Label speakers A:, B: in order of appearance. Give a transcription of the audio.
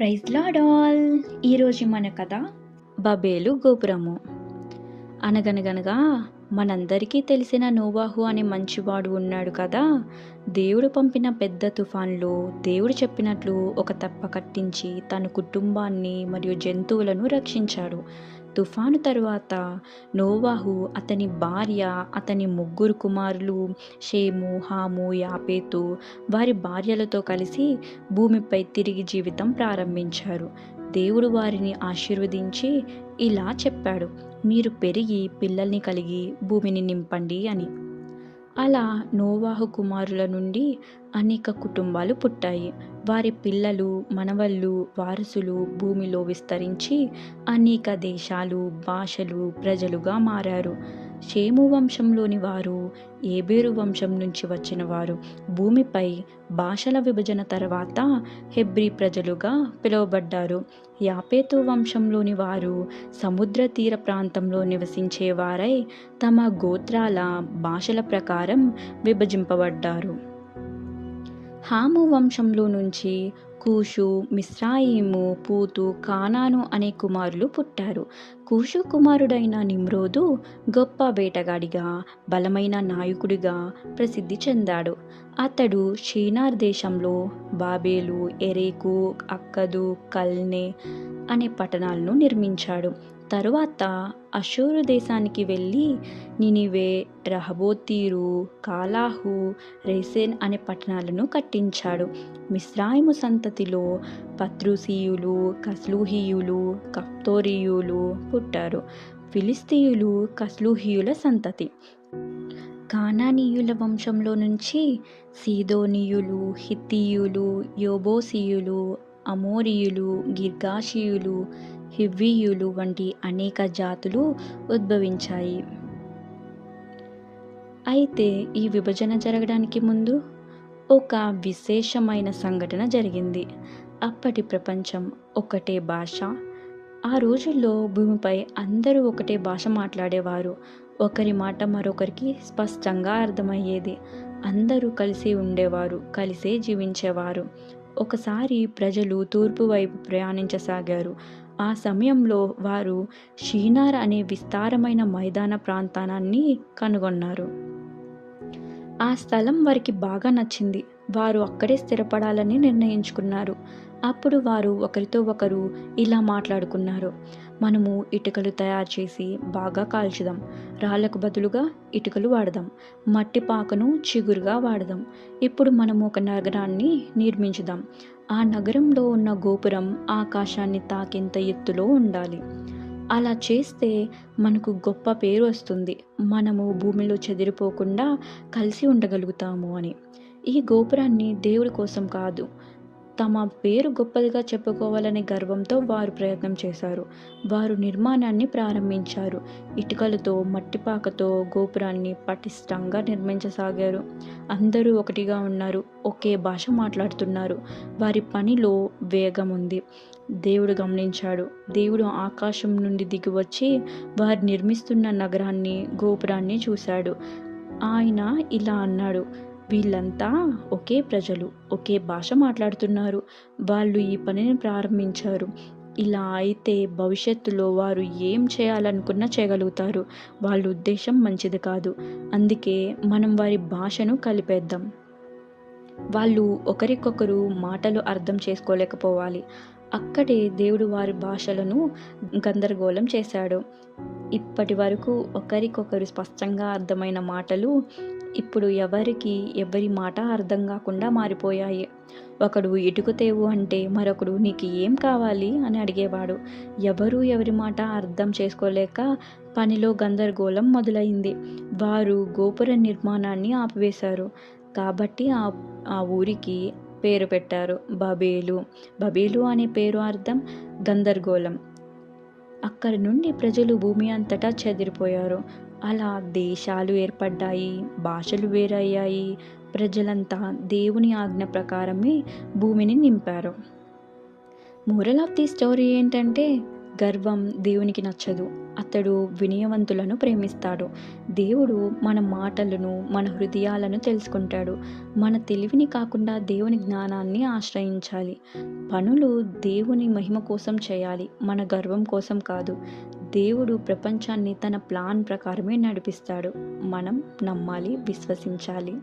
A: praise లాడాల్ ఈరోజు మన కథ బబేలు గోపురము అనగనగనగా మనందరికీ తెలిసిన నోవాహు అనే మంచివాడు ఉన్నాడు కదా దేవుడు పంపిన పెద్ద తుఫాన్లో దేవుడు చెప్పినట్లు ఒక తెప్ప కట్టించి తన కుటుంబాన్ని మరియు జంతువులను రక్షించాడు తుఫాను తరువాత నోవాహు అతని భార్య అతని ముగ్గురు కుమారులు షేము హాము యాపేతు వారి భార్యలతో కలిసి భూమిపై తిరిగి జీవితం ప్రారంభించారు దేవుడు వారిని ఆశీర్వదించి ఇలా చెప్పాడు మీరు పెరిగి పిల్లల్ని కలిగి భూమిని నింపండి అని అలా నోవాహు కుమారుల నుండి అనేక కుటుంబాలు పుట్టాయి వారి పిల్లలు మనవళ్ళు వారసులు భూమిలో విస్తరించి అనేక దేశాలు భాషలు ప్రజలుగా మారారు షేము వంశంలోని వారు ఏబేరు వంశం నుంచి వచ్చిన వారు భూమిపై భాషల విభజన తర్వాత హెబ్రి ప్రజలుగా పిలువబడ్డారు యాపేతు వంశంలోని వారు సముద్ర తీర ప్రాంతంలో వారై తమ గోత్రాల భాషల ప్రకారం విభజింపబడ్డారు హాము వంశంలో నుంచి కూషు మిస్రాయిము పూతు కానాను అనే కుమారులు పుట్టారు కూషు కుమారుడైన నిమ్రోదు గొప్ప వేటగాడిగా బలమైన నాయకుడిగా ప్రసిద్ధి చెందాడు అతడు షీనార్ దేశంలో బాబేలు ఎరేకు అక్కదు కల్నే అనే పట్టణాలను నిర్మించాడు తరువాత అషూరు దేశానికి వెళ్ళి నినివే రహబోతీరు కాలాహు రేసేన్ అనే పట్టణాలను కట్టించాడు మిస్రాయిము సంతతిలో పత్రుసీయులు కస్లూహీయులు కప్తోరియులు పుట్టారు ఫిలిస్తీయులు కస్లూహీయుల సంతతి కానానీయుల వంశంలో నుంచి సీదోనియులు హితీయులు యోబోసీయులు అమోరియులు గిర్గాషియులు హివ్వీయులు వంటి అనేక జాతులు ఉద్భవించాయి అయితే ఈ విభజన జరగడానికి ముందు ఒక విశేషమైన సంఘటన జరిగింది అప్పటి ప్రపంచం ఒకటే భాష ఆ రోజుల్లో భూమిపై అందరూ ఒకటే భాష మాట్లాడేవారు ఒకరి మాట మరొకరికి స్పష్టంగా అర్థమయ్యేది అందరూ కలిసి ఉండేవారు కలిసే జీవించేవారు ఒకసారి ప్రజలు తూర్పు వైపు ప్రయాణించసాగారు ఆ సమయంలో వారు షీనార్ అనే విస్తారమైన మైదాన ప్రాంతానాన్ని కనుగొన్నారు ఆ స్థలం వారికి బాగా నచ్చింది వారు అక్కడే స్థిరపడాలని నిర్ణయించుకున్నారు అప్పుడు వారు ఒకరితో ఒకరు ఇలా మాట్లాడుకున్నారు మనము ఇటుకలు తయారు చేసి బాగా కాల్చుదాం రాళ్లకు బదులుగా ఇటుకలు వాడదాం మట్టి పాకను చిగురుగా వాడదాం ఇప్పుడు మనము ఒక నగరాన్ని నిర్మించుదాం ఆ నగరంలో ఉన్న గోపురం ఆకాశాన్ని తాకేంత ఎత్తులో ఉండాలి అలా చేస్తే మనకు గొప్ప పేరు వస్తుంది మనము భూమిలో చెదిరిపోకుండా కలిసి ఉండగలుగుతాము అని ఈ గోపురాన్ని దేవుడి కోసం కాదు తమ పేరు గొప్పదిగా చెప్పుకోవాలనే గర్వంతో వారు ప్రయత్నం చేశారు వారు నిర్మాణాన్ని ప్రారంభించారు ఇటుకలతో మట్టిపాకతో గోపురాన్ని పటిష్టంగా నిర్మించసాగారు అందరూ ఒకటిగా ఉన్నారు ఒకే భాష మాట్లాడుతున్నారు వారి పనిలో వేగం ఉంది దేవుడు గమనించాడు దేవుడు ఆకాశం నుండి దిగివచ్చి వారు నిర్మిస్తున్న నగరాన్ని గోపురాన్ని చూశాడు ఆయన ఇలా అన్నాడు వీళ్ళంతా ఒకే ప్రజలు ఒకే భాష మాట్లాడుతున్నారు వాళ్ళు ఈ పనిని ప్రారంభించారు ఇలా అయితే భవిష్యత్తులో వారు ఏం చేయాలనుకున్నా చేయగలుగుతారు వాళ్ళ ఉద్దేశం మంచిది కాదు అందుకే మనం వారి భాషను కలిపేద్దాం వాళ్ళు ఒకరికొకరు మాటలు అర్థం చేసుకోలేకపోవాలి అక్కడే దేవుడు వారి భాషలను గందరగోళం చేశాడు ఇప్పటి వరకు ఒకరికొకరు స్పష్టంగా అర్థమైన మాటలు ఇప్పుడు ఎవరికి ఎవరి మాట అర్థం కాకుండా మారిపోయాయి ఒకడు ఇటుకుతేవు అంటే మరొకడు నీకు ఏం కావాలి అని అడిగేవాడు ఎవరు ఎవరి మాట అర్థం చేసుకోలేక పనిలో గందరగోళం మొదలైంది వారు గోపుర నిర్మాణాన్ని ఆపివేశారు కాబట్టి ఆ ఊరికి పేరు పెట్టారు బబేలు బబేలు అనే పేరు అర్థం గందరగోళం అక్కడి నుండి ప్రజలు భూమి అంతటా చెదిరిపోయారు అలా దేశాలు ఏర్పడ్డాయి భాషలు వేరయ్యాయి ప్రజలంతా దేవుని ఆజ్ఞ ప్రకారమే భూమిని నింపారు మోరల్ ఆఫ్ ది స్టోరీ ఏంటంటే గర్వం దేవునికి నచ్చదు అతడు వినయవంతులను ప్రేమిస్తాడు దేవుడు మన మాటలను మన హృదయాలను తెలుసుకుంటాడు మన తెలివిని కాకుండా దేవుని జ్ఞానాన్ని ఆశ్రయించాలి పనులు దేవుని మహిమ కోసం చేయాలి మన గర్వం కోసం కాదు దేవుడు ప్రపంచాన్ని తన ప్లాన్ ప్రకారమే నడిపిస్తాడు మనం నమ్మాలి విశ్వసించాలి